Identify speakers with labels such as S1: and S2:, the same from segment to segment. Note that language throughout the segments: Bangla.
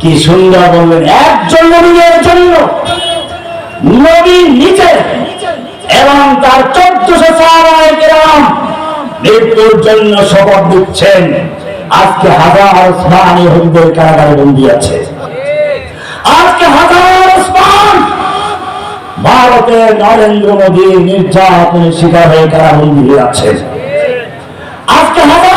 S1: কি সুন্দর বললেন, একজন জন্য, নবী নিজে এবং তার চোদ্দশো মৃত্যুর জন্য শপথ দিচ্ছেন। আজকে হাজার ওসমান ইহুদিদের কারাগারে বন্দী আছে। আজকে হাজার ওসমান ভারতের নরেন্দ্র মোদী নির্যাতনের শিকার হয়ে কারাবন্দী হয়ে আছে আজকে হাজার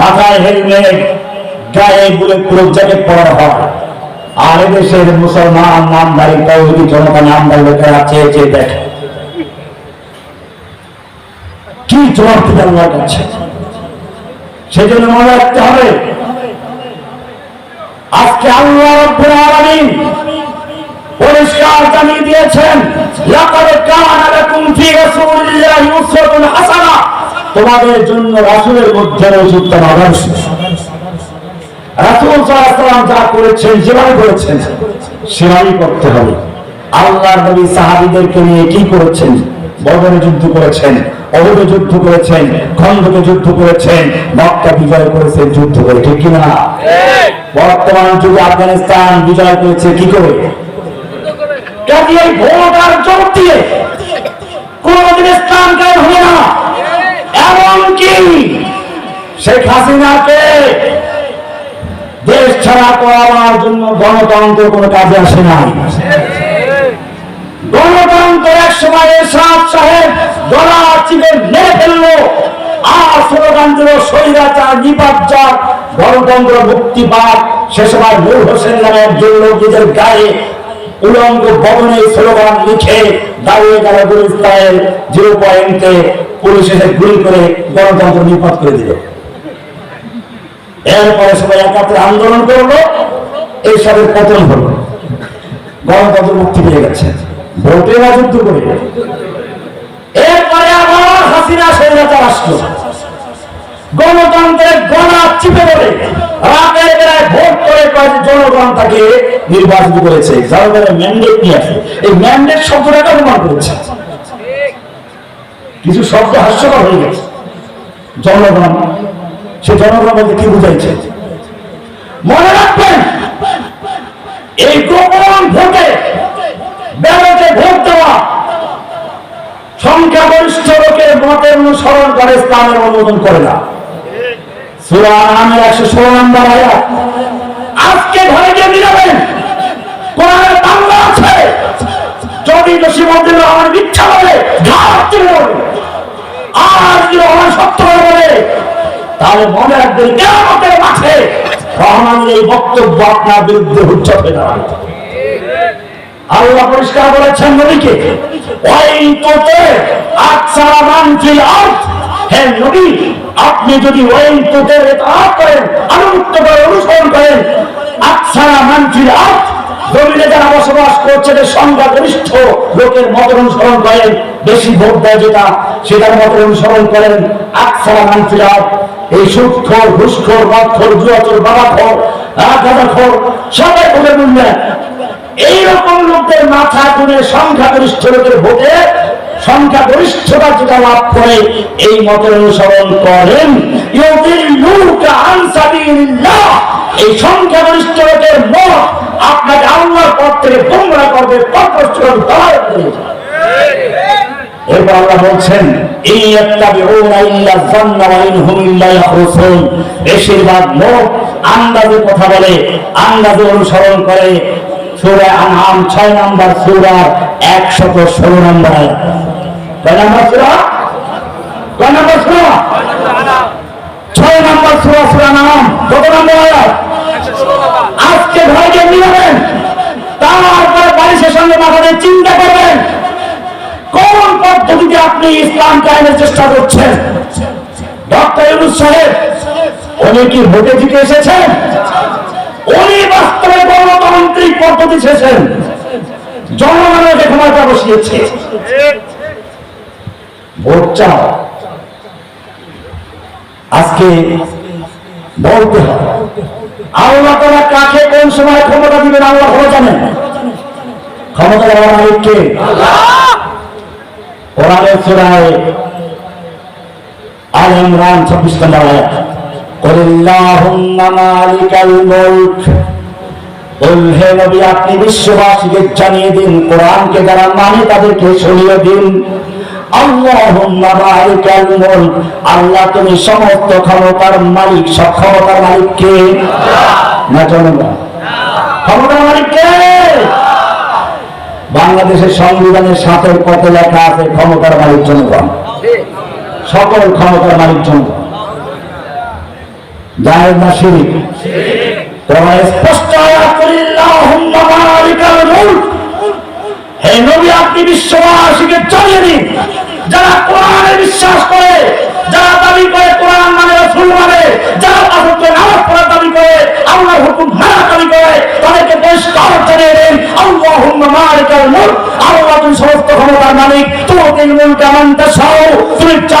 S1: মাথায় হেলমেট, গায়ে বুলেট প্রুফ জ্যাকেট পরানো হয়। আর এদেশের মুসলমান নামধারী তৌহিদি জনতা নামধারী লোকেরা চেয়ে চেয়ে দেখে। কি জবাব দিতে আল্লাহর কাছে? সেজন্য মনে রাখতে হবে, আজকে আল্লাহ রব্বুল আলামিন পরিষ্কার জানিয়ে দিয়েছেন, লাকাদ কানা লাকুম ফি রাসূলিল্লাহি উসওয়াতুন হাসানা। তোমাদের জন্য রাসূলের মধ্যে রয়েছে উত্তম আদর্শ। রাসূল ওয়াসাল্লাম যা করেছেন যেভাবে করেছেন সেভাবেই করতে হবে। আল্লাহর নবী সাহাবীদেরকে নিয়ে কি করেছেন? বদরে যুদ্ধ করেছেন যুদ্ধ করেছেন খন্দকে যুদ্ধ করেছেন মক্কা বিজয় করেছেন যুদ্ধ করে ঠিক কিনা? বর্তমান যুগে আফগানিস্তান বিজয় করেছে কি করে? ভোট আর জোর দিয়ে কোনদিন ইসলাম কায়েম হবে না। এমনকি শেখ হাসিনাকে দেশ ছাড়া করাবার জন্য গণতন্ত্র কোনো কাজে আসে নাই। গণতন্ত্র এক সময় এরশাদ সাহেব মেরে আর নিপাচার গণতন্ত্র সে সময় নূর হোসেন নামে একজন নিজের গায়ে উলঙ্গ ভবনে স্লোগান লিখে দাঁড়িয়ে গেল গুলিস্তানের জিরো পয়েন্টে পুলিশ এসে গুলি করে গণতন্ত্র নিপাত করে দিল। এরপরে সবাই একাত্রে আন্দোলন করল এইসবের পতন হলো। গণতন্ত্র মুক্তি পেয়ে গেছে। ভোটে রাজত্ব করে এরপরে আবার হাসিনা স্বৈরাচার আসলো। গণতন্ত্রের গণা চিপে ধরে রাতের বেলায় ভোট করে কয়েক জনগণ তাকে নির্বাচিত করেছে, যার বেলায় ম্যান্ডেট নিয়ে আসে এই ম্যান্ডেট শব্দটাকে অনুমান করেছে। কিছু শব্দ হাস্যকর হয়ে গেছে। জনগণ, সে জনগণ বলতে কি বুঝাইছে? মনে রাখবেন, এই গোপন ভোটে, ব্যালটে ভোট দেওয়া, সংখ্যাগরিষ্ঠ লোকের মতের অনুসরণ করে ইসলামের অনুমোদন করে না। সুরা নামের একশো ষোলো নম্বর আয়াত। আজকে ঘরে গিয়ে মিলাবেন। কোরআনের বাংলা আছে। যদি মন্দির আমার মিথ্যা বলে আর যদি আমার সত্য বলে তাহলে মনে রাখবেন কেমতের মাঠে রহমানের এই বক্তব্য আপনার বিরুদ্ধে হয়ে দাঁড়াবে আল্লাহ পরিষ্কার বলেছেন নবীকে ওই তোতে আকসারা মান ফিল আপনি যদি ওই ইতাআত করেন আনুগত্য করে অনুসরণ করেন আকসারা মান ফিল আরদ, জমিনে যারা বসবাস করছে, যে সংখ্যাগরিষ্ঠ লোকের মত অনুসরণ করেন, বেশি ভোট দেয় যেটা, সেটার মত অনুসরণ করেন আকসারা মান ফিল এই সুদখোর ঘুষখোর মদখোর জুয়াচোর গাঁজাখোর সবাই ওদের মূল্যায়ন এইরকম লোকদের মাথা গুনে সংখ্যাগরিষ্ঠ লোকের ভোটে সংখ্যাগরিষ্ঠতা যেটা লাভ করে, এই মতের অনুসরণ করেন। এই সংখ্যাগরিষ্ঠ লোকের মত আপনাকে আল্লাহর পথ থেকে গোমরা করবে। এরপর আল্লাহ বলছেন বেশিরভাগ লোক আন্দাজে কথা বলে, আন্দাজে অনুসরণ করে সূরা আনআম 6 নম্বর সূরা 116 নম্বর আয়াত। কয় নম্বর কয় নম্বর সূরা? 6 নম্বর সূরা নাম কত নম্বর আয়াত? আজকে নিবেন সঙ্গে চিন্তা করবেন, কোন পদ্ধতিতে আপনি ইসলাম কায়েমের চেষ্টা করছেন? ডক্টর সাহেব, উনি কি ভোটে জিতে এসেছেন? উনি বাস্তবে পদ্ধতি এসেছেন জনগণের ক্ষমতা বসিয়েছে ভোট চাও আজকে বলতে হয় আল্লাহ তারা কাকে কোন সময় ক্ষমতা দিবেন আল্লাহ ভালো জানেন ক্ষমতা দেওয়ার মালিককে কোরআনের সূরায় আল ইমরান 26 নম্বর আয়াত قل اللهم مالك الملك আপনি বিশ্ববাসীকে জানিয়ে দিন, কোরআনকে যারা মানে তাদেরকে শুনিয়ে দিন। আল্লাহ তুমি সমস্ত ক্ষমতার মালিক, সব ক্ষমতার মালিক কে? না, জনগণ। ক্ষমতার মালিক কে? বাংলাদেশের সংবিধানের সাথে কত লেখা আছে, ক্ষমতার মালিক জনগণ। সকল ক্ষমতার মালিক জনগণ। জাহের না শিরিক? স্পষ্ট হে নবী, আপনি বিশ্ববাসীকে জানিয়ে দিন যারা কোরআনে বিশ্বাস করে, যারা দাবি করে কোরআন মানে রাসূল মানে যারা পাঁচত্ব নামাজ পড়ার দাবি করে, আল্লাহর হুকুম মানার দাবি করে, তাদেরকে পরিষ্কার জানিয়ে দিন, আল্লাহুম্মা মালিকাল মুলক। আল্লাহ তুমি সমস্ত ক্ষমতার মালিক তুমিল মুলকা মান তাশাউ তুমি ইচ্ছা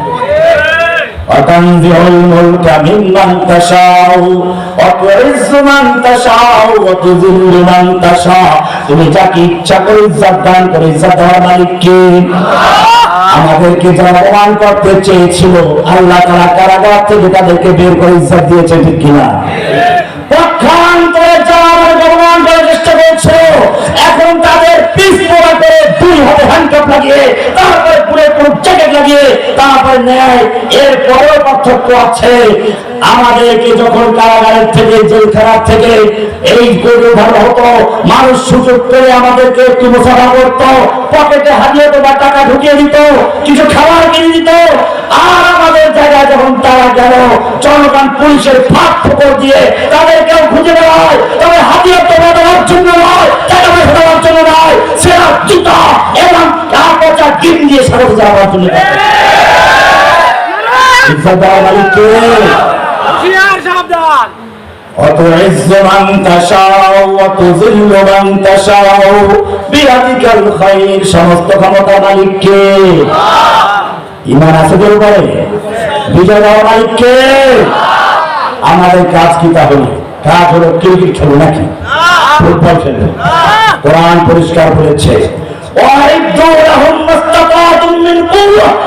S1: وتنزع الملك ممن تشاء وتعز من تشاء وتذل من تشاء তুমি যাকে ইচ্ছা করে ইজ্জত দান করে ইজ্জত দেওয়ার মালিক কে আমাদেরকে যারা অপমান করতে চেয়েছিল আল্লাহ তারা কারাগার থেকে তাদেরকে বের করে ইজ্জত দিয়েছে ঠিক কিনা পক্ষান্তরে যারা আমাদেরকে অপমান করার চেষ্টা করছে এখন তাদের পিস পোড়া করে দুই হাতে হ্যান্ডকাপ লাগিয়ে তারপরে পুরে পুরো জ্যাকেট লাগিয়ে তারপরে নেয় এর পরেও পার্থক্য আছে। আমাদেরকে যখন কারাগারের থেকে, জেলখানার থেকে এই গরু ভালো হতো, মানুষ সুযোগ করে আমাদেরকে একটু মোসাফা করতো, পকেটে হারিয়ে তোমার টাকা ঢুকিয়ে দিত, কিছু খাবার কিনে দিত। আর আমাদের জায়গায় যখন তারা গেল, জনগণ পুলিশের ফাঁক ফোকর দিয়ে তাদেরকেও খুঁজে দেওয়া হয়। তবে হাতিয়ে তোমার দেওয়ার জন্য নয় টাকা পয়সা দেওয়ার জন্য নয়। সেরা জুতা এবং টাকা পয়সা ডিম দিয়ে স্বাগত যাওয়ার জন্য ইজ্জত দেওয়ার মালিক কে?
S2: সাবধান
S1: وتعز من تشاء وتذل من تشاء بيدك الخير সমস্ত ক্ষমতা মালিককে ইমান আছে তোর উপরে বিজয় দেওয়ার মালিককে আমাদের কাজ কি তাহলে কাজ হলো ক্রিকেট খেলো নাকি ফুটবল খেলো কোরআন পরিষ্কার বলেছে وَأَعِدُّوا لَهُم مَّا اسْتَطَعْتُم مِّن قُوَّةٍ তোমাদের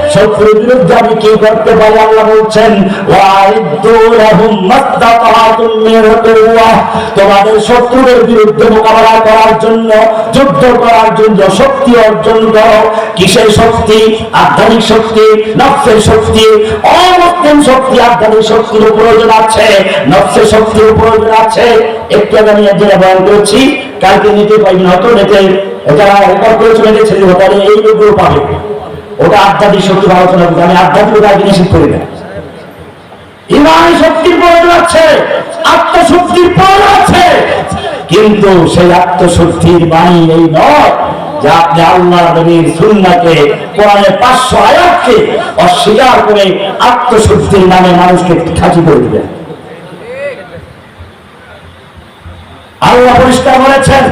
S1: পারি? তোমাদের শত্রুদের বিরুদ্ধে মোকাবেলা করার জন্য, যুদ্ধ করার জন্য শক্তি অর্জন করো। কিসের শক্তি? আধ্যাত্মিক শক্তি, নফসের শক্তি। অমুসলিম শক্তি, আধ্যাত্মিক শক্তির প্রয়োজন আছে। নফসের শক্তির প্রয়োজন আছে। একটু আমি যেটা বয়ান করেছি, কালকে নিতে পাইনি হয়তো নিতে যারা রেকর্ড করেছিল এই লোকগুলো পাবে। ওটা আধ্যাত্মিক শক্তির আলোচনা করতে আমি আধ্যাত্মিকতা আগে নিষেধ করি না। শক্তির প্রয়োজন আছে, আত্মশক্তির প্রয়োজন আছে। কিন্তু সেই আত্মশক্তির বাণী এই নয় আপনি আল্লাহ নবীর কোরআনের পাঁচশো আয়াতকে অস্বীকার করে আত্মশক্তির নামে মানুষকে খাঁচি করে দিবেন। আল্লাহ পরিষ্কার বলেছেন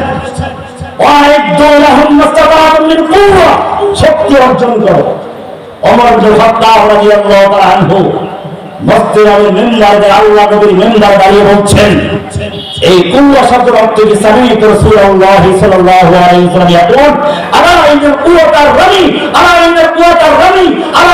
S1: শক্তি অর্জন করো। অমর আল্লাহ নবীর মেম্বার দাঁড়িয়ে বলছেন, এই কুয়া শব্দের অর্থ কি? সামিত রাসূলুল্লাহ সাল্লাল্লাহু আলাইহি ওয়াসাল্লাম ইয়াকুল, আলা ইন্নাল কুওয়াতার রামি আলা ইন্নাল কুওয়াতার রামি আলা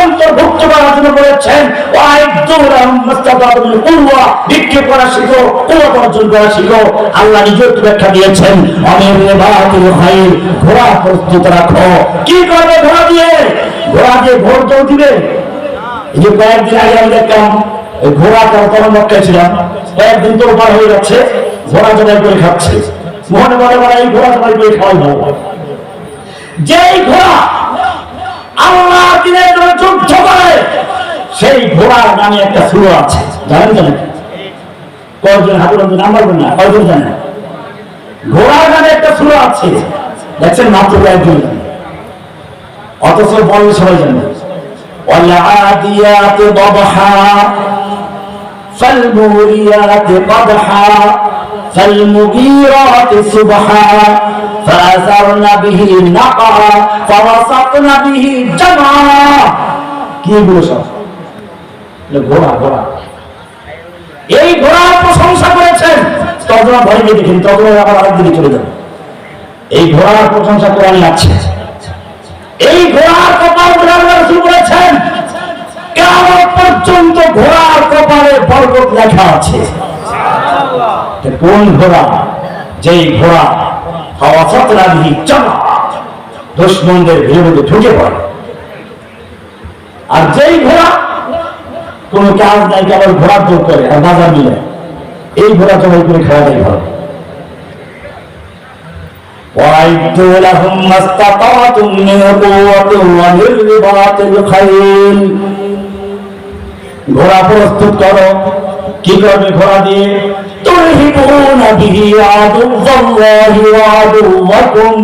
S1: অন্তর্ভুক্ত করার জন্য বলেছেন নিক্ষেপ করা শিখো কুয়াত অর্জন করা শিখো। আল্লাহ নিজে ব্যাখ্যা দিয়েছেন ঘোড়া প্রস্তুত রাখো। কি করবে ঘোড়া দিয়ে? ঘোড়া দিয়ে ভোট দিবে? এই যে কয়েকদিন আগে আমি দেখলাম ঘোড়া তখন ছিলাম। কয়েকদিন তো পার হয়ে যাচ্ছে। ঘোড়া জবাই করে খাচ্ছে মনে মনে মনে এই ঘোড়া জবাই করে খাওয়াই ভালো যেই ঘোড়া আল্লাহ দিনের জন্য যুদ্ধ করে সেই ঘোড়ার নামে একটা সুর আছে জানেন তো নাকি কয়েকজন হাতুর নাম্বার বলেন না কয়েকজন জানেন ঘোড়ার নামে একটা সুর আছে দেখছেন মাত্র কয়েকজন জানে। অথচ বলে সবাই জানে والعاديات ضبحا فالموريات قدحا فالمغيرات صبحا فأثرن به نقعا فوسطن به جمعا কি এগুলো সব এগুলো ঘোড়া ঘোড়া এই ঘোড়ার প্রশংসা করেছেন তর্জমা ভয় গিয়ে দেখেন তর্জমা আবার আরেক দিকে চলে যাবে এই ঘোড়ার প্রশংসা কোরআনে আছে এই ঘোড়ার কপাল ঘোড়ার রাসূল বলেছেন কেমন পর্যন্ত ঘোড়ার কপালে বরকত লেখা আছে এটা কোন ঘোড়া যেই ঘোড়া হাওয়া সতরাবিহি চালা দুশ্মনদের বিরুদ্ধে ঢুকে পড়ে আর যেই ঘোড়া কোন কাজ নাই কেবল ঘোড়ার দৌড় করে আর বাজার মিলে এই ঘোড়া জবাই করে খাওয়া যায় ভালো وأعدوا لهم ما استطعتم من قوة ومن رباط الخيل ঘোড়া প্রস্তুত করো কি করবে ঘোড়া দিয়ে তুরহিবুনা বিহি আদুল্লাহি ওয়া আদুওয়াকুম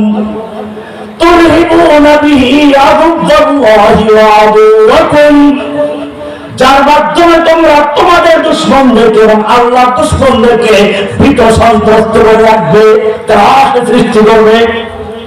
S1: তুরহিবুনা বিহি আদুল্লাহি ওয়া আদুওয়াকুম যার মাধ্যমে তোমরা তোমাদের দুশ্মনদেরকে এবং আল্লাহ দুশ্মনদেরকে ভীত সন্ত্রস্ত করে রাখবে তারা সৃষ্টি করবে।